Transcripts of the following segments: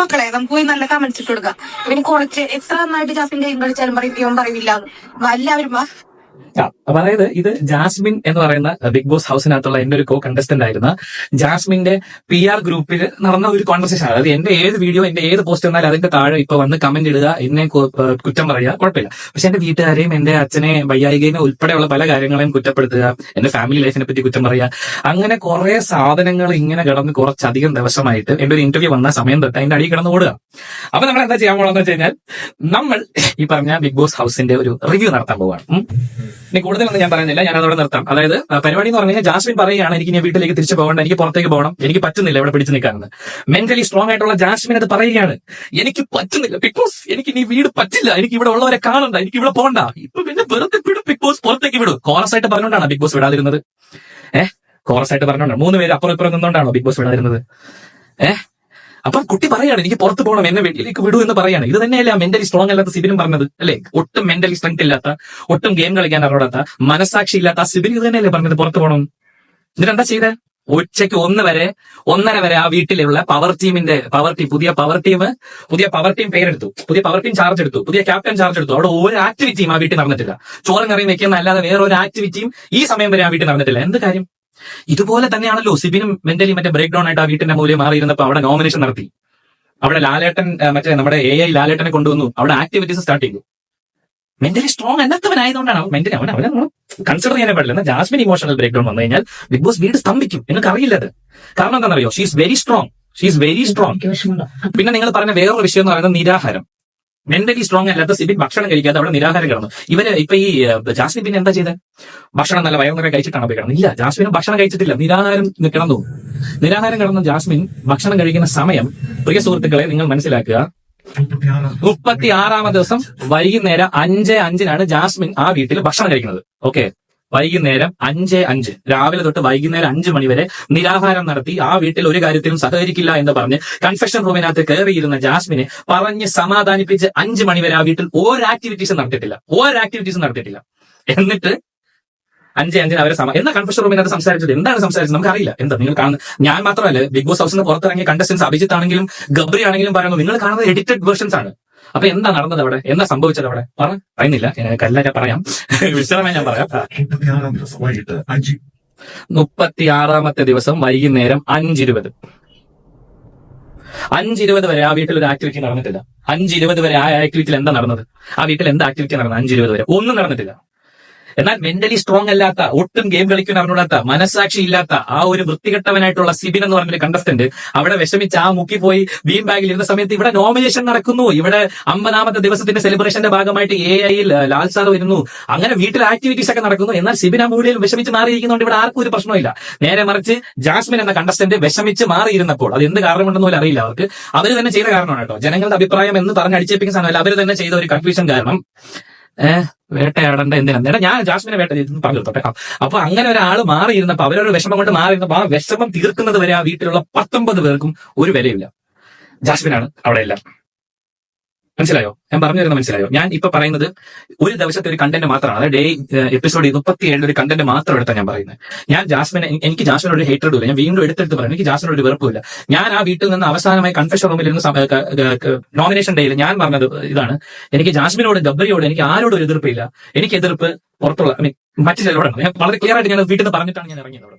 മക്കളെ നമുക്ക് പോയി നല്ല കമന്റ്സ് ഇട്ട് കൊടുക്കാം. പിന്നെ കുറച്ച് എത്ര നന്നായിട്ട് ജാസ്മിൻ ഗെയിം കളിച്ചാലും പറയും പറയില്ല എല്ലാവരും വാ അപ്പൊ അതായത് ഇത് ജാസ്മിൻ എന്ന് പറയുന്ന ബിഗ് ബോസ് ഹൗസിനകത്തുള്ള എന്റെ ഒരു കോ കണ്ടസ്റ്റന്റ് ആയിരുന്ന. ജാസ്മിന്റെ പി ആർ ഗ്രൂപ്പിൽ നടന്ന ഒരു കോൺവെർസേഷൻ അതായത് എന്റെ ഏത് വീഡിയോ എന്റെ ഏത് പോസ്റ്റ് എന്നാലും അതിന്റെ താഴെ ഇപ്പൊ വന്ന് കമന്റ് ഇടുക എന്നെ കുറ്റം പറയുക കുഴപ്പമില്ല. പക്ഷെ എന്റെ വീട്ടുകാരെയും എന്റെ അച്ഛനെ വയ്യായികയും ഉൾപ്പെടെയുള്ള പല കാര്യങ്ങളെയും കുറ്റപ്പെടുത്തുക എന്റെ ഫാമിലി ലൈഫിനെ പറ്റി കുറ്റം പറയുക അങ്ങനെ കുറെ സാധനങ്ങൾ ഇങ്ങനെ കിടന്ന് കുറച്ചധികം ദിവസമായിട്ട് എന്റെ ഒരു ഇന്റർവ്യൂ വന്ന സമയം തൊട്ട് അതിന്റെ അടിയിൽ കിടന്ന് ഓടുക. അപ്പൊ നമ്മൾ എന്താ ചെയ്യാൻ പോകണമെന്ന് വെച്ച് കഴിഞ്ഞാൽ നമ്മൾ ഈ പറഞ്ഞ ബിഗ് ബോസ് ഹൗസിന്റെ ഒരു റിവ്യൂ നടത്താൻ ഉം. ഇനി കൂടുതലൊന്നും ഞാൻ പറയുന്നില്ല. ഞാൻ അതോടെ നിർത്താം. അതായത് പരിപാടി എന്ന് പറഞ്ഞു കഴിഞ്ഞാൽ ജാസ്മിൻ പറയുകയാണ് എനിക്ക് ഇനി വീട്ടിലേക്ക് തിരിച്ചു പോകണ്ട. എനിക്ക് പുറത്തേക്ക് പോകണം. എനിക്ക് പറ്റുന്നില്ല ഇവിടെ പിടിച്ചു നിൽക്കാനെന്ന്. മെന്റലി സ്ട്രോങ് ആയിട്ടുള്ള ജാസ്മിൻ അത് പറയുകയാണ് എനിക്ക് പറ്റുന്നില്ല. ബിഗ് ബോസ് എനിക്ക് ഇനി വീട് പറ്റില്ല. എനിക്ക് ഇവിടെ ഉള്ളവരെ കാണണ്ട. എനിക്ക് ഇവിടെ പോകണ്ട. ഇപ്പൊ പിന്നെ വെറുതെ വിടും. ബിഗ് ബോസ് പുറത്തേക്ക് വിടും. കോറസ് ആയിട്ട് പറഞ്ഞുകൊണ്ടാണ് ബിഗ് ബോസ് വിടാതിരുന്നത്? ഏഹ് കോറസ് ആയിട്ട് പറഞ്ഞുകൊണ്ടാണ് മൂന്ന് പേര് അപ്പുറം ഇപ്പുറം നിന്നുകൊണ്ടാണോ ബിഗ് ബോസ് വിടാതിരുന്നത്? ഏഹ് അപ്പൊ കുട്ടി പറയാണ് എനിക്ക് പുറത്ത് പോകണം എന്നെ വീട്ടിലേക്ക് വിടൂ എന്ന് പറയാണ്. ഇത് തന്നെയല്ലേ മെന്റലി സ്ട്രോങ് അല്ലാത്ത സിബിനും പറഞ്ഞത് അല്ലെ? ഒട്ടും മെന്റലി സ്ട്രെങ്ത് ഇല്ലാത്ത ഒട്ടും ഗെയിം കളിക്കാൻ അറിയാത്ത മനസാക്ഷി ഇല്ലാത്ത ആ സിബിൻ ഇത് തന്നെയല്ലേ പറഞ്ഞത് പുറത്ത് പോകണം? എന്നിട്ട് എന്താ ചെയ്തേ? ഉച്ചയ്ക്ക് ഒന്ന് വരെ ഒന്നര വരെ ആ വീട്ടിലുള്ള പവർ ടീമിന്റെ പവർ ടീം പുതിയ പവർ ടീം പുതിയ പവർ ടീം പേരെടുത്തു. പുതിയ പവർ ടീം ചാർജ് എടുത്തു. പുതിയ ക്യാപ്റ്റൻ ചാർജ് എടുത്തു. അവിടെ ഒരു ആക്ടിവിറ്റിയും ആ വീട്ടിൽ നടന്നിട്ടില്ല. ചോറും കറിയും വെക്കുന്ന അല്ലാതെ വേറെ ഒരു ആക്ടിവിറ്റിയും ഈ സമയം വരെ ആ വീട്ടിൽ നടന്നിട്ടില്ല. എന്ത് കാര്യം? ഇതുപോലെ തന്നെയാണല്ലോ സിബിനും മെന്റലി മറ്റേ ബ്രേക്ക് ഡൗൺ ആയിട്ട് ആ വീട്ടിന്റെ മൂല്യം മാറിയിരുന്നപ്പോൾ അവിടെ നോമിനേഷൻ നടത്തി. അവിടെ ലാലേട്ടൻ മറ്റേ നമ്മുടെ എ ഐ ലാലേട്ടനെ കൊണ്ടുവന്നു. അവിടെ ആക്ടിവിറ്റീസ് സ്റ്റാർട്ട് ചെയ്തു. മെന്റലി സ്ട്രോങ് അല്ലാത്തവനായതുകൊണ്ടാണ് അവൻ മെന്റലി അവൻ അവനെ കൺസിഡർ ചെയ്യാനേ പാടില്ല. എന്നാൽ ജാസ്മിൻ ഇമോഷണൽ ബ്രേക്ക് ഡൗൺ വന്നു കഴിഞ്ഞാൽ ബിഗ് ബോസ് വീട് സ്തംഭിക്കും. നിങ്ങൾക്ക് അറിയില്ലത് കാരണം എന്താണെന്നറിയോ? She's very strong she's very strong പിന്നെ നിങ്ങൾ പറഞ്ഞ വേറൊരു വിഷയം എന്ന് പറയുന്നത് നിരാഹാരം. മെന്റലി സ്ട്രോങ് അല്ലാത്ത സിബിൻ ഭക്ഷണം കഴിക്കാതെ അവിടെ നിരാഹാരം കിടന്നു. ഇവർ ഇപ്പൊ ഈ ജാസ്മിൻ പിന്നെ എന്താ ചെയ്തത് ഭക്ഷണം നല്ല വയറുനിറയെ കഴിച്ചിട്ടാണ് പോയി കിടന്നത്? ഇല്ല ജാസ്മിനും ഭക്ഷണം കഴിച്ചിട്ടില്ല. നിരാഹാരം കിടന്നു. നിരാഹാരം കിടന്ന ജാസ്മിൻ ഭക്ഷണം കഴിക്കുന്ന സമയം പ്രിയ സുഹൃത്തുക്കളെ നിങ്ങൾ മനസ്സിലാക്കുക. മുപ്പത്തി ആറാമത് ദിവസം വൈകുന്നേരം അഞ്ച് അഞ്ചിനാണ് ജാസ്മിൻ ആ വീട്ടിൽ ഭക്ഷണം കഴിക്കുന്നത്. ഓക്കെ? വൈകുന്നേരം അഞ്ച് അഞ്ച്. രാവിലെ തൊട്ട് വൈകുന്നേരം അഞ്ച് മണിവരെ നിരാഹാരം നടത്തി ആ വീട്ടിൽ ഒരു കാര്യത്തിലും സഹകരിക്കില്ല എന്ന് പറഞ്ഞ് കൺഫെഷൻ റൂമിനകത്ത് കയറിയിരുന്ന ജാസ്മിനെ പറഞ്ഞ് സമാധാനിപ്പിച്ച് അഞ്ച് മണിവരെ ആ വീട്ടിൽ ഒരു ആക്ടിവിറ്റീസും നടത്തിയിട്ടില്ല. ഒരു ആക്ടിവിറ്റീസും നടത്തിയിട്ടില്ല. എന്നിട്ട് അഞ്ച് അഞ്ചിന് അവരെ സമ എന്താ കൺഫെഷൻ റൂമിനകത്ത് സംസാരിച്ചത്? എന്താണ് സംസാരിച്ചത്? നമുക്ക് അറിയില്ല എന്താ നിങ്ങൾ കാണുന്നത് ഞാൻ മാത്രമല്ല ബിഗ് ബോസ് ഹൗസിൽ നിന്ന് പുറത്തിറങ്ങിയ കണ്ടസ്റ്റൻസ് അഭിജിത്ത് ആണെങ്കിലും ഗബ്രി ആണെങ്കിലും പറയുന്നു നിങ്ങൾ കാണുന്നത് എഡിറ്റഡ് വേർഷൻസ് ആണ്. അപ്പൊ എന്താ നടന്നത് അവിടെ? എന്താ സംഭവിച്ചത് അവിടെ? പറ. പറയുന്നില്ല. കല്ല ഞാൻ പറയാം. വിശദമായി ഞാൻ പറയാം. മുപ്പത്തി ആറാമത്തെ ദിവസം വൈകുന്നേരം അഞ്ചിരുപത്. അഞ്ചിരുപത് വരെ ആ വീട്ടിൽ ഒരു ആക്ടിവിറ്റി നടന്നിട്ടില്ല. അഞ്ചിരുപത് വരെ ആ ആക്ടിവിറ്റിയിൽ എന്താ നടന്നത്? ആ വീട്ടിൽ എന്താ ആക്ടിവിറ്റി നടന്നത്? അഞ്ചിരുപത് വരെ. ഒന്നും നടന്നിട്ടില്ല. എന്നാൽ മെന്റലി സ്ട്രോങ് അല്ലാത്ത ഒട്ടും ഗെയിം കളിക്കുന്നവനോടാത്ത മനസാക്ഷി ഇല്ലാത്ത ആ ഒരു വൃത്തികെട്ടവനായിട്ടുള്ള സിബിൻ എന്ന് പറഞ്ഞൊരു കണ്ടസ്റ്റന്റ് അവിടെ വിഷമിച്ച് ആ മുക്കി പോയി ബീം ബാഗിൽ ഇരുന്ന സമയത്ത് ഇവിടെ നോമിനേഷൻ നടക്കുന്നു. ഇവിടെ അമ്പതാമത്തെ ദിവസത്തിന്റെ സെലിബ്രേഷന്റെ ഭാഗമായിട്ട് എ ഐയിൽ ലാൽ സാർ വരുന്നു. അങ്ങനെ വീട്ടിൽ ആക്ടിവിറ്റീസ് ഒക്കെ നടക്കുന്നു. എന്നാൽ സിബിൻ ആ മൂലയിൽ വിഷമിച്ച് മാറിയിരിക്കുന്നതുകൊണ്ട് ഇവിടെ ആർക്കും ഒരു പ്രശ്നമില്ല നേരെ മറിച്ച് ജാസ്മിൻ എന്ന കണ്ടസ്റ്റന്റ് വിഷമിച്ച് മാറിയിരുന്നപ്പോൾ അത് എന്ത് കാരണമുണ്ടെന്ന് പോലും അറിയില്ല അവർക്ക്. അവർ തന്നെ ചെയ്ത കാരണമാണ് കേട്ടോ. ജനങ്ങളുടെ അഭിപ്രായം എന്ന് പറഞ്ഞ് അടിച്ചേപ്പിക്കുന്ന സാധനമല്ല. അവർ തന്നെ ചെയ്ത ഒരു കൺഫ്യൂഷൻ കാരണം ഏഹ് വേട്ടയാടേണ്ട എന്തിനാ? നേരെ ഞാൻ ജാസ്മിനെ വേട്ട പറഞ്ഞു ആ, അപ്പൊ അങ്ങനെ ഒരാൾ മാറിയിരുന്നപ്പോ അവരൊരു വിഷമം കൊണ്ട് മാറിയിരുന്നപ്പോ ആ വിഷമം തീർക്കുന്നത് വരെ ആ വീട്ടിലുള്ള പത്തൊമ്പത് പേർക്കും ഒരു വിലയില്ല ജാസ്മിനാണ് അവിടെ എല്ലാം മനസ്സിലായോ? ഞാൻ പറഞ്ഞു തരുന്ന മനസ്സിലായോ? ഞാൻ ഇപ്പൊ പറയുന്നത് ഒരു ദിവസത്തെ ഒരു കണ്ടന്റ് മാത്രമാണ്. അതായത് ഡേ എപ്പിസോഡ് മുപ്പത്തി ഏഴിൽ ഒരു കണ്ടന്റ് മാത്രം എടുത്താൽ ഞാൻ പറയുന്നത്. ഞാൻ ജാസ്മിനെ എനിക്ക് ജാസ്മിനോട് ഒരു ഹേറ്റഡ് ഇല്ല. ഞാൻ വീണ്ടും എടുത്തെടുത്ത് പറയുന്നത് എനിക്ക് ജാസ്മിനോട് ഒരു വെറുപ്പില്ല ഞാൻ ആ വീട്ടിൽ നിന്ന് അവസാനമായി കൺഫെഷൻ റൂമിൽ ഇരുന്ന് നോമിനേഷൻ ഡേയിൽ ഞാൻ പറഞ്ഞത് ഇതാണ്. എനിക്ക് ജാസ്മിനോട് ഗബ്രിയോട് എനിക്ക് ആരോടും എതിർപ്പില്ല എനിക്ക് എതിർപ്പ് പുറത്തുള്ള ഐ മീൻ മറ്റു ചിലരോടാണ് ഞാൻ വളരെ ക്ലിയർ ആയിട്ട് ഞാൻ വീട്ടിൽ നിന്ന് പറഞ്ഞിട്ടാണ് ഞാൻ ഇറങ്ങിയത് അവിടെ.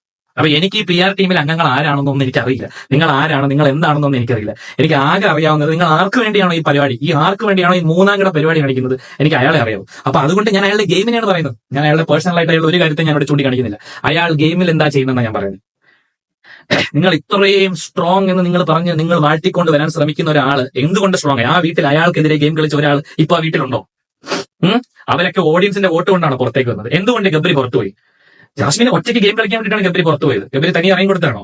അപ്പൊ എനിക്ക് ഈ പി ആർ ടീമിൽ അംഗങ്ങൾ ആരാണെന്നൊന്നും എനിക്കറിയില്ല. നിങ്ങൾ ആരാണ് നിങ്ങൾ എന്താണെന്നൊന്നും എനിക്കറിയില്ല. എനിക്ക് ആകെ അറിയാവുന്നത് നിങ്ങൾ ആർക്ക് വേണ്ടിയാണോ ഈ പരിപാടി? ഈ ആർക്ക് വേണ്ടിയാണോ ഈ മൂന്നാം കിട പരിപാടി കാണിക്കുന്നത്? എനിക്ക് അയാളെ അറിയാവും. അപ്പൊ അതുകൊണ്ട് ഞാൻ അയാളുടെ ഗെയിമിനെയാണ് പറയുന്നത്. ഞാൻ അയാളുടെ പേഴ്സണൽ ആയിട്ട് അയാളുടെ ഒരു കാര്യത്തെ ഞാൻ ഇവിടെ ചൂണ്ടിക്കാണിക്കുന്നില്ല. അയാൾ ഗെയിമിൽ എന്താ ചെയ്യുന്നതെന്ന് ഞാൻ പറയുന്നത്. നിങ്ങൾ ഇത്രയും സ്ട്രോങ് എന്ന് നിങ്ങൾ പറഞ്ഞ് നിങ്ങൾ വാഴ്ത്തിക്കൊണ്ട് വരാൻ ശ്രമിക്കുന്ന ഒരാൾ എന്തുകൊണ്ട് സ്ട്രോങ് ആ വീട്ടിൽ അയാൾക്കെതിരെ ഗെയിം കളിച്ച ഒരാൾ ഇപ്പൊ ആ വീട്ടിലുണ്ടോ? അവരൊക്കെ ഓഡിയൻസിന്റെ വോട്ട് കൊണ്ടാണ് പുറത്തേക്ക് വന്നത്. എന്തുകൊണ്ട് ഗബ്രി പുറത്തുപോയി? ജാസ്മിന് ഒറ്റയ്ക്ക് ഗെയിം കളിക്കാൻ വേണ്ടിയിട്ടാണ് ഗബ്രി പുറത്തു പോയത്. ഗബ്രി തനിയെ ഇറങ്ങി കൊടുത്താണോ?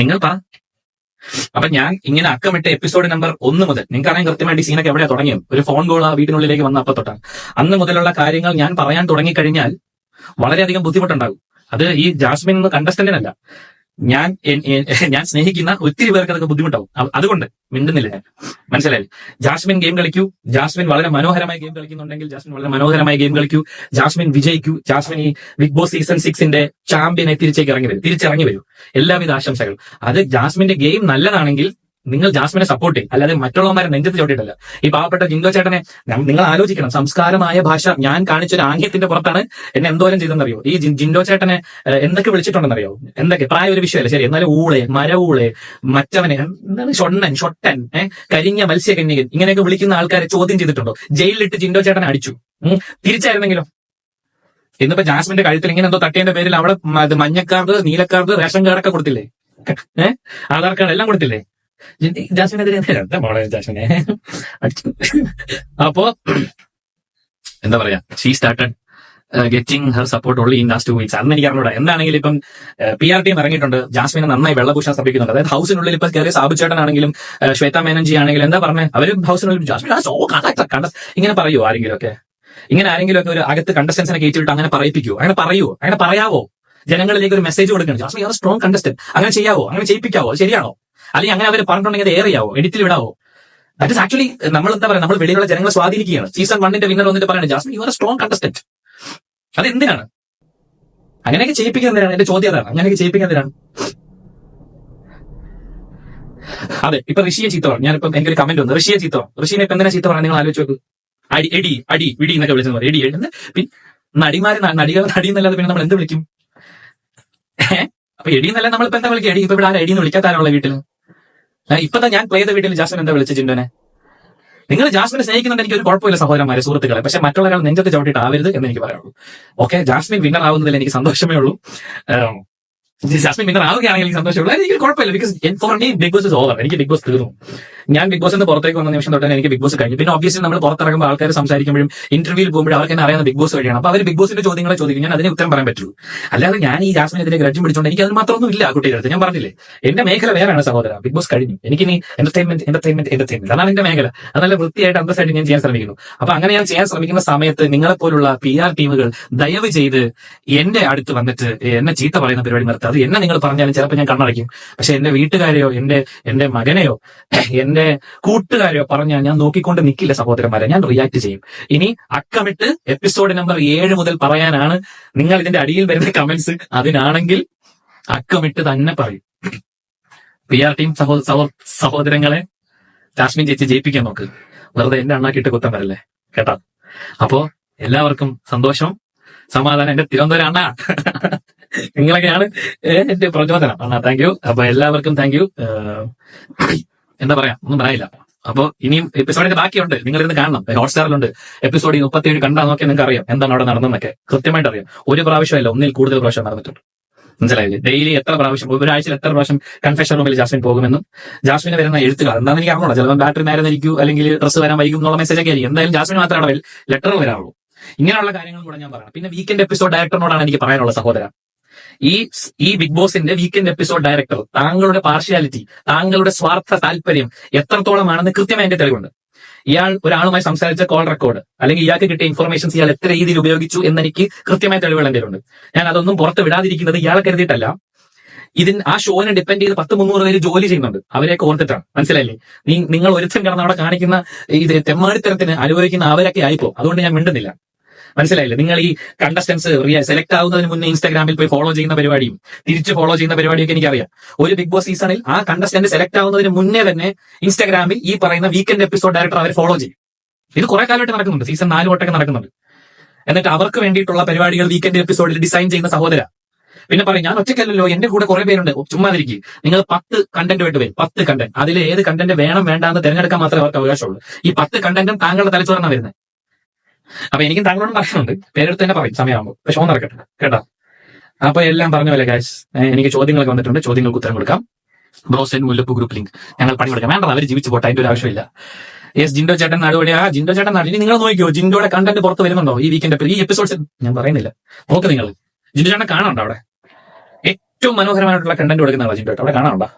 നിങ്ങൾ പറ അപ്പൊ ഞാൻ ഇങ്ങനെ അക്കമിട്ട എപ്പിസോഡ് നമ്പർ ഒന്ന് മുതൽ നിങ്ങൾക്കറിയാൻ കൃത്യമായിട്ട് സീനൊക്കെ എവിടെയാ തുടങ്ങിയത് ഒരു ഫോൺ കോൾ ആ വീടിനുള്ളിലേക്ക് വന്ന അപ്പൊ തൊട്ടാണ്. അന്ന് മുതലുള്ള കാര്യങ്ങൾ ഞാൻ പറയാൻ തുടങ്ങിക്കഴിഞ്ഞാൽ വളരെയധികം ബുദ്ധിമുട്ടുണ്ടാകും. അത് ഈ ജാസ്മിൻ എന്ന കണ്ടസ്റ്റന്റിനല്ല ഞാൻ ഞാൻ സ്നേഹിക്കുന്ന ഒത്തിരി പേർക്ക് അതൊക്കെ ബുദ്ധിമുട്ടാവും. അതുകൊണ്ട് മിണ്ടുന്നില്ല മനസ്സിലായി ജാസ്മിൻ ഗെയിം കളിക്കൂ. ജാസ്മിൻ വളരെ മനോഹരമായി ഗെയിം കളിക്കുന്നുണ്ടെങ്കിൽ ജാസ്മിൻ വളരെ മനോഹരമായി ഗെയിം കളിക്കൂ. ജാസ്മിൻ വിജയിക്കൂ. ജാസ്മിൻ ഈ ബിഗ് ബോസ് സീസൺ സിക്സിന്റെ ചാമ്പ്യനെ തിരിച്ചേക്ക് ഇറങ്ങി വരും. തിരിച്ചിറങ്ങി വരും. എല്ലാവിധ ആശംസകൾ അത് ജാസ്മിന്റെ ഗെയിം നല്ലതാണെങ്കിൽ നിങ്ങൾ ജാസ്മിനെ സപ്പോർട്ട് ചെയ്യും. അല്ലാതെ മറ്റുള്ളവന്മാരെ നെഞ്ചത്ത് ചോട്ടിട്ടല്ല ഈ പാവപ്പെട്ട ജിങ്കോ ചേട്ടനെ നിങ്ങൾ ആലോചിക്കണം. സംസ്കാരമായ ഭാഷ ഞാൻ കാണിച്ചൊരു ആംഗ്യത്തിന്റെ പുറത്താണ് എന്നെ എന്തോരം ചെയ്തെന്നറിയോ ഈ ജിൻഡോ ചേട്ടനെ എന്തൊക്കെ വിളിച്ചിട്ടുണ്ടെന്നറിയോ? എന്തൊക്കെ? പ്രായ ഒരു വിഷയമല്ല. ശരി എന്നാലും ഊളെ മരവൂളെ മറ്റവനെ എന്താണ് ഷൊണ്ണൻ ഷൊട്ടൻ ഏഹ് കരിഞ്ഞ മത്സ്യകന്യകൻ ഇങ്ങനെയൊക്കെ വിളിക്കുന്ന ആൾക്കാരെ ചോദ്യം ചെയ്തിട്ടുണ്ടോ? ജയിലിലിട്ട് ജിൻഡോ ചേട്ടനെ അടിച്ചു. തിരിച്ചായിരുന്നെങ്കിലോ? ഇന്നിപ്പോ ജാസ്മിന്റെ കഴുത്തിൽ ഇങ്ങനെ എന്തോ തട്ടിയതിന്റെ പേരിൽ അവിടെ മഞ്ഞക്കാർഡ് നീലക്കാർഡ് റേഷൻ കാർഡൊക്കെ കൊടുത്തില്ലേ? ഏഹ് ആധാർ കാർഡ് എല്ലാം കൊടുത്തില്ലേ? ജാസ്മിനെതിരെ മോളെ ജാസ്മിനെ. അപ്പോ എന്താ പറയാ? She started getting her support only in last two weeks അന്ന് എനിക്ക് അറിഞ്ഞൂടാ. എന്താണെങ്കിലും ഇപ്പം പി ആർ ടീം ഇറങ്ങിയിട്ടുണ്ട്. ജാസ്മിനെ നന്നായി വെള്ളപൂശാൻ ശ്രമിക്കുന്നുണ്ട്. അതായത് ഹൗസിനുള്ളിൽ ഇപ്പൊ കയറിയ സാബു ചേട്ടനാണെങ്കിലും ഏഹ്, ശ്വേത മേനൻജി ആണെങ്കിലും എന്താ പറഞ്ഞത് അവരും ഹൗസിനുള്ളിൽ ജാസ്മിൻ ഇങ്ങനെ പറയൂ ആരെങ്കിലും ഒക്കെ ഇങ്ങനെ ആരെങ്കിലും ഒക്കെ ഒരു അകത്ത് കണ്ടസ്റ്റൻസിനെ കയറ്റിയിട്ട് അങ്ങനെ പറയിപ്പിക്കൂ അങ്ങനെ പറയൂ? അങ്ങനെ പറയാവോ? ജനങ്ങളിലേക്ക് ഒരു മെസ്സേജ് കൊടുക്കണം. ജാസ്മിൻ സ്ട്രോങ് കണ്ടസ്റ്റന്റ് അങ്ങനെ ചെയ്യാവോ? അങ്ങനെ ചെയ്യിപ്പിക്കാവോ? ശരിയാണോ? അല്ലെങ്കിൽ അങ്ങനെ അവർ പറഞ്ഞിട്ടുണ്ടെങ്കിൽ അത് ഏറിയാവോ എഡിറ്റിൽ വിടാവോ. ദാറ്റ് ഇസ് ആക്ച്വലി നമ്മൾ എന്താ പറയുക നമ്മൾ വെളിയിലുള്ള ജനങ്ങളെ സ്വാധീനിക്കുകയാണ്. സീസൺ വണ്ണിന്റെ വിന്നർ വന്നിട്ട് പറയുന്നത് Jasmine you are strong contestant അത് എന്തിനാണ്? അങ്ങനെയൊക്കെ ചെയ്യിപ്പിക്കാൻ എന്തിനാണ്? എന്റെ ചോദ്യം അതാണ്. അങ്ങനെയൊക്കെ ചെയ്യിപ്പിക്കാൻ എന്തിനാണ്? അതെ ഇപ്പൊ ഋഷിയെ ചീത്ത പറഞ്ഞു. ഞാനിപ്പം എനിക്കൊരു കമന്റ് വന്നു. ഋഷിയെ ചീത്ത ഋഷിനെ ഇപ്പൊ എന്തിനാ ചീത്ത നിങ്ങൾ ആലോചിച്ച് നോക്ക്. അടി എടി അടി വിടി എന്നൊക്കെ വിളിച്ചത് പറയും. എടി എന്ന് പിന്നെ നടിമാര് നടികൾ നടി എന്നല്ലാതെ പിന്നെ നമ്മൾ എന്ത് വിളിക്കും? അപ്പൊ എടി എന്നല്ല നമ്മളിപ്പോ എന്താ വിളിക്കുക? എടി ഇപ്പൊ ഇവിടെ ആരും? എടി എന്ന് വിളിക്കാത്ത ആരുള്ള വീട്ടിൽ ഇപ്പൊ ഞാൻ പ്ലേ ചെയ്ത വീട്ടിൽ ജാസ്മിൻ എന്താ വിളിച്ച ചിന്തനെ നിങ്ങൾ ജാസ്മിനെ സ്നേഹിക്കുന്നുണ്ട് എനിക്ക് ഒരു കുഴപ്പമില്ല സഹോദരന്മാരെ സുഹൃത്തുക്കളെ. പക്ഷെ മറ്റുള്ളവരാൾ നെഞ്ചത്ത് ചവിട്ടിയിട്ട് ആവരുത് എന്ന് എനിക്ക് പറയാനുള്ളൂ. ഓക്കെ ജാസ്മിൻ വിന്നർ ആവുന്നതിൽ എനിക്ക് സന്തോഷമേ ഉള്ളൂ. എനിക്ക് എനിക്ക് കുഴപ്പമില്ല ബിഗ് ബോസ് ഓവർ എനിക്ക് ബിഗ് ബോസ് തീർന്നു. ഞാൻ ബിഗ് ബോസ് എന്ന് പുറത്തേക്ക് വന്ന നിമിഷം തൊട്ടാണ് എനിക്ക് ബിഗ് ബോസ് കഴിഞ്ഞു. പിന്നെ ഒബ്വിയസ്ലി നമ്മൾ പുറത്തിറങ്ങുമ്പോൾ ആൾക്കാർ സംസാരിക്കുമ്പോഴും ഇന്റർവ്യൂവിൽ പോകുമ്പോഴും അവർക്ക് തന്നെ അറിയാവുന്ന ബിഗ് ബോസ് വഴിയാണ്. അപ്പൊ അവർ ബിഗ് ബോസിന്റെ ചോദ്യങ്ങളെ ചോദിക്കും. ഞാൻ അതിന് ഉത്തരം പറയാൻ പറ്റുള്ളൂ. അല്ലാതെ ഞാൻ ഈ ജാസ്മിനെതിരെ ഗ്രഡ്ജും പിടിച്ചോണ്ട് എനിക്ക് അത് മാത്രമൊന്നും ഇല്ല കുട്ടിയുടെ ഞാൻ പറഞ്ഞില്ലേ എന്റെ മേഖല വേറെയാണ് സഹോദര. ബിഗ് ബോസ് കഴിഞ്ഞു. എനിക്ക് ഇനി എന്റർടൈൻമെന്റ് എന്റർടൈൻമെന്റ് എന്റർടൈൻമെന്റ് അതാണ് എന്റെ മേഖല. അത് നല്ല വൃത്തിയായിട്ട് അന്തസ്സായിട്ട് ഞാൻ ചെയ്യാൻ ശ്രമിക്കുന്നു. അപ്പൊ അങ്ങനെ ഞാൻ ചെയ്യാൻ ശ്രമിക്കുന്ന സമയത്ത് നിങ്ങളെപ്പോലുള്ള പി ആർ ടീമുകൾ ദയവ് ചെയ്ത് എന്റെ അടുത്ത് വന്നിട്ട് എന്നെ ചീത്ത പറയുന്ന പരിപാടി നിർത്തുക അത് എന്നെ നിങ്ങൾ പറഞ്ഞാലും ചിലപ്പോൾ ഞാൻ കണ്ണടയ്ക്കും. പക്ഷെ എന്റെ വീട്ടുകാരെയോ എന്റെ എന്റെ മകനെയോ എന്റെ കൂട്ടുകാരെയോ പറഞ്ഞാൽ ഞാൻ നോക്കിക്കൊണ്ട് നിൽക്കില്ല സഹോദരന്മാരെ. ഞാൻ റിയാക്ട് ചെയ്യും. ഇനി അക്കമിട്ട് എപ്പിസോഡ് നമ്പർ ഏഴ് മുതൽ പറയാനാണ് നിങ്ങൾ ഇതിന്റെ അടിയിൽ വരുന്ന കമന്റ്സ് അതിനാണെങ്കിൽ അക്കമിട്ട് തന്നെ പറയും. പി ആർ ടീം സഹോ സഹോ- സഹോദരങ്ങളെ ജാസ്മിൻ ചേച്ചി ജയിപ്പിക്കാൻ നോക്ക്. വെറുതെ എന്റെ അണ്ണാക്കിട്ട് കുത്തം വരല്ലേ? കേട്ടോ? അപ്പോ എല്ലാവർക്കും സന്തോഷം. സമാധാനം. എന്റെ തിരുവനന്തപുരം അണ്ണ. നിങ്ങളൊക്കെയാണ് എന്റെ പ്രചോദനം. താങ്ക് യു അപ്പൊ എല്ലാവർക്കും താങ്ക് യു എന്താ പറയാ ഒന്നും പറയില്ല അപ്പൊ ഇനിയും എപ്പിസോഡിന്റെ ബാക്കിയുണ്ട്. നിങ്ങൾ ഇരുന്ന് കാണണം ഹോട്ട്സ്റ്റാറിലുണ്ട് എപ്പിസോഡ് ഈ മുപ്പത്തിയേഴ് കണ്ടാൽ നോക്കിയാൽ നിങ്ങൾക്ക് അറിയാം എന്താണ് അവിടെ നടന്നതെന്നൊക്കെ. കൃത്യമായിട്ട് അറിയാം. ഒരു പ്രാവശ്യമല്ല ഒന്നിൽ കൂടുതൽ പ്രാവശ്യം നടന്നിട്ടുണ്ട്. മനസ്സിലായില്ലേ? ഡെയിലി എത്ര പ്രാവശ്യം ഒരാഴ്ചയിൽ എത്ര പ്രാവശ്യം കൺഫെഷൻ റൂമിൽ ജാസ്മിൻ പോകുമെന്നും ജാസ്മിന് വരുന്ന എഴുത്തുകൾ എന്താണെന്ന് എനിക്ക് അറിയണോ ചിലപ്പോൾ ബാറ്ററി നേരെ നിൽക്കൂ അല്ലെങ്കിൽ ഡ്രസ്സ് വരാൻ വൈകും എന്നുള്ള മെസ്സേജ് ഒക്കെ ആയിരിക്കും. എന്തായാലും ജാസ്മിൻ മാത്രമേ അവിടെ ലെറ്ററുകൾ വരാറുള്ളൂ. ഇങ്ങനെയുള്ള കാര്യങ്ങളും കൂടെ ഞാൻ പറയാം പിന്നെ വീക്കെൻഡ് എപ്പിസോഡ് ഡയറക്ടറിനോടാണ് എനിക്ക് പറയാനുള്ള സഹോദര. ഈ ഈ ബിഗ് ബോസിന്റെ വീക്കെൻഡ് എപ്പിസോഡ് ഡയറക്ടർ താങ്കളുടെ പാർഷ്യാലിറ്റി താങ്കളുടെ സ്വാർത്ഥ താല്പര്യം എത്രത്തോളമാണെന്ന് കൃത്യമായി എന്റെ തെളിവുണ്ട്. ഇയാൾ ഒരാളുമായി സംസാരിച്ച കോൾ റെക്കോർഡ് അല്ലെങ്കിൽ ഇയാൾക്ക് കിട്ടിയ ഇൻഫർമേഷൻസ് ഇയാൾ എത്ര രീതിയിൽ ഉപയോഗിച്ചു എന്നെനിക്ക് കൃത്യമായ തെളിവുകൾ എന്റെ ഉണ്ട് ഞാൻ അതൊന്നും പുറത്ത് വിടാതിരിക്കുന്നത് ഇയാളെ കരുതിയിട്ടല്ല. ഇതിന് ആ ഷോനെ ഡിപ്പെൻഡ് ചെയ്ത് പത്ത് മുന്നൂറ് പേര് ജോലി ചെയ്യുന്നുണ്ട്. അവരെയൊക്കെ ഓർത്തിട്ടാണ്. മനസ്സിലായില്ലേ? നിങ്ങൾ ഒരുത്തൻ കിടന്ന് അവിടെ കാണിക്കുന്ന ഇത് തെമ്മാടിത്തരത്തിന് അനുഭവിക്കുന്ന അവരൊക്കെ ആയിപ്പോ. അതുകൊണ്ട് ഞാൻ മിണ്ടുന്നില്ല. മനസ്സിലായില്ലേ? നിങ്ങൾ ഈ കണ്ടസ്റ്റൻസ് സെലക്ട് ആവുന്നതിന് മുന്നേ ഇൻസ്റ്റാഗ്രാമിൽ പോയി ഫോളോ ചെയ്യുന്ന പരിപാടിയും തിരിച്ച് ഫോളോ ചെയ്യുന്ന പരിപാടിയൊക്കെ എനിക്കറിയാം. ഒരു ബിഗ് ബോസ് സീസണിൽ ആ കണ്ടസ്റ്റന്റ് സെലക്ട് ആവുന്നതിന് മുന്നേ തന്നെ ഇൻസ്റ്റാഗ്രാമിൽ ഈ പറയുന്ന വീക്കെൻഡ് എപ്പിസോഡ് ഡയറക്ടർ അവർ ഫോളോ ചെയ്യും. ഇത് കുറെ കാലമായിട്ട് നടക്കുന്നുണ്ട്. സീസൺ നാല് വട്ടൊക്കെ നടക്കുന്നുണ്ട്. എന്നിട്ട് അവർക്ക് വേണ്ടിയിട്ടുള്ള പരിപാടികൾ വീക്കെൻഡ് എപ്പിസോഡിൽ ഡിസൈൻ ചെയ്യുന്ന സഹോദര. പിന്നെ പറയും ഞാൻ ഒറ്റയ്ക്കല്ലല്ലോ എന്റെ കൂടെ കുറെ പേരുണ്ട്. ചുമ്മാതിരിക്ക്. നിങ്ങൾ പത്ത് കണ്ടന്റ് വേണ്ടി? വരും പത്ത് കണ്ടന്റ് അതിൽ ഏത് കണ്ടന്റ് വേണം വേണ്ട എന്ന് തിരഞ്ഞെടുക്കാൻ മാത്രമേ അവർക്ക് അവകാശമുള്ളൂ. ഈ പത്ത് കണ്ടന്റും താങ്കളുടെ തലച്ചോറാണ് വരുന്നത് അപ്പൊ എനിക്കും താങ്കളോട് പറയാനുണ്ട്. പേരെടുത്ത് തന്നെ പറയും. സമയമാകുമ്പോൾ. പക്ഷെ ഷോ നടക്കട്ടെ. കേട്ടോ. അപ്പൊ എല്ലാം പറഞ്ഞ പോലെ ഗായ്സ് എനിക്ക് ചോദ്യങ്ങളൊക്കെ വന്നിട്ടുണ്ട്. ചോദ്യങ്ങൾക്ക് ഉത്തരം കൊടുക്കാം. ബ്രോസ് ബ്രോസൻ മുല്ലപ്പ് ഗ്രൂപ്പ് ലിങ്ക് ഞങ്ങൾ പണി കൊടുക്കാം വേണ്ട അവർ ജീവിച്ചു പോട്ടെ. അതിന്റെ ഒരു ആവശ്യമില്ല. യെസ് ജിൻഡോ ചേട്ടൻ നടുവടി ആ ജിൻഡോ ചേട്ടൻ നാട്. നിങ്ങൾ നോക്കിയോ ജിൻഡോയുടെ കണ്ടന്റ് പുറത്ത് വരുന്നുണ്ടോ? ഈ വീക്കെൻഡ് ഈ എപ്പിസോഡ്സ് ഞാൻ പറയുന്നില്ല. നോക്ക് നിങ്ങൾ. ജിൻഡോ ചേട്ടൻ കാണാനുണ്ടോ അവിടെ? ഏറ്റവും മനോഹരമായിട്ടുള്ള കണ്ടന്റ് കൊടുക്കുന്ന ആളാ ജിൻഡോ അവിടെ കാണാനുണ്ടോ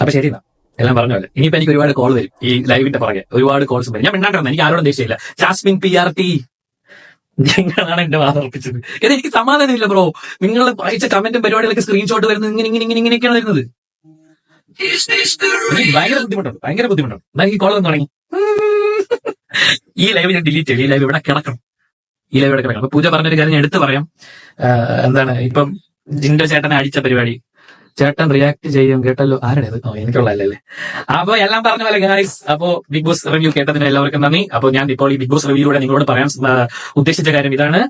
അപ്പൊ ശരി എന്നാ. എല്ലാം പറഞ്ഞ പോലെ ഇനിയിപ്പോ എനിക്ക് ഒരുപാട് കോൾ വരും. ഈ ലൈവിന്റെ പുറകെ. ഒരുപാട് കോൾസ് വരും. ഞാൻ മിണ്ടാണ്ടിരുന്നു എനിക്ക് ആരോടും ദേഷ്യമില്ല. ജാസ്മിൻ പി ആർ ടി നിങ്ങളാണ് എന്റെ വാതർപ്പിച്ചത് ഇത് എനിക്ക് സമാധാനമില്ല ബ്രോ നിങ്ങൾ വായിച്ച കമന്റും പരിപാടികളൊക്കെ സ്ക്രീൻഷോട്ട് വരുന്നത് ഇങ്ങനെ ഇങ്ങനെ ഇങ്ങനെ ഇങ്ങനെയൊക്കെയാണ് വരുന്നത്. ഭയങ്കര ബുദ്ധിമുട്ടുണ്ട്. ഭയങ്കര ബുദ്ധിമുട്ടുണ്ട്. ഈ കോൾ തുടങ്ങി. ഈ ലൈവ് ഞാൻ ഡിലീറ്റ് ചെയ്യും. ഈ ലൈവ് ഇവിടെ കിടക്കണം. ഈ ലൈവ് ഇവിടെ കിടക്കണം. പൂജ പറഞ്ഞൊരു കാര്യം ഞാൻ എടുത്തു പറയാം. എന്താണ്? ഇപ്പം ജിൻഡോ ചേട്ടനെ അടിച്ച പരിപാടി. ചേട്ടൻ റിയാക്ട് ചെയ്യും കേട്ടല്ലോ. ആരുടേത് ഓ എനിക്കുള്ളതല്ലേ. അപ്പൊ എല്ലാം പറഞ്ഞ പോലെ ഗായ്സ് അപ്പോ ബിഗ് ബോസ് റിവ്യൂ കേട്ടതിന് എല്ലാവർക്കും നന്ദി. അപ്പൊ ഞാൻ ഇപ്പോൾ ഈ ബിഗ് ബോസ് റിവ്യൂടെ നിങ്ങളോട് പറയാൻ ഉദ്ദേശിച്ച കാര്യം ഇതാണ്.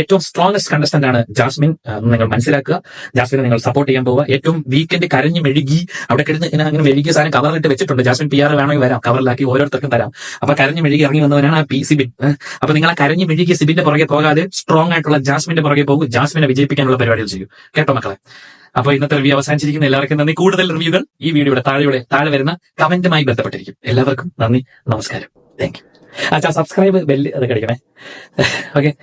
ഏറ്റവും സ്ട്രോങ്സ്റ്റ് കണ്ടസ്റ്റന്റ് ആണ് ജാസ്മിൻ. നിങ്ങൾ മനസ്സിലാക്കുക. ജാസ്മിനെ നിങ്ങൾ സപ്പോർട്ട് ചെയ്യാൻ പോവുക. ഏറ്റവും വീക്കെൻഡ് കരഞ്ഞ് മെഴുകി അവിടെ കിടന്ന് ഇങ്ങനെ അങ്ങനെ മെഴുകിയ സാധനം കവറിലിട്ട് വെച്ചിട്ടുണ്ട്. ജാസ്മിൻ പി ആർ വേണമെങ്കിൽ വരാം. കവറിലാക്കി ഓരോരുത്തർക്കും തരാം. അപ്പൊ കരഞ്ഞ് മെഴുകി ഇറങ്ങി വന്നവനാണ് ആ പി സിബിൻ അപ്പൊ നിങ്ങൾ ആ കരഞ്ഞ് മെഴുകിയ സിബിന്റെ പുറകെ പോകാതെ സ്ട്രോങ് ആയിട്ടുള്ള ജാസ്മിന്റെ പുറകെ പോകും. ജാസ്മിനെ വിജയിപ്പിക്കാനുള്ള പരിപാടികൾ ചെയ്യും. കേട്ടോ മക്കളെ? അപ്പൊ ഇന്നത്തെ റിവ്യൂ അവസാനിച്ചിരിക്കുന്ന. എല്ലാവർക്കും നന്ദി. കൂടുതൽ റിവ്യൂകൾ ഈ വീഡിയോയുടെ താഴെയുടെ താഴെ വരുന്ന കമന്റുമായി ബന്ധപ്പെട്ടിരിക്കും. എല്ലാവർക്കും നന്ദി. നമസ്കാരം. താങ്ക് യു അച്ഛാ സബ്സ്ക്രൈബ് ബെല്ല് അത് കഴിക്കണേ ഓക്കെ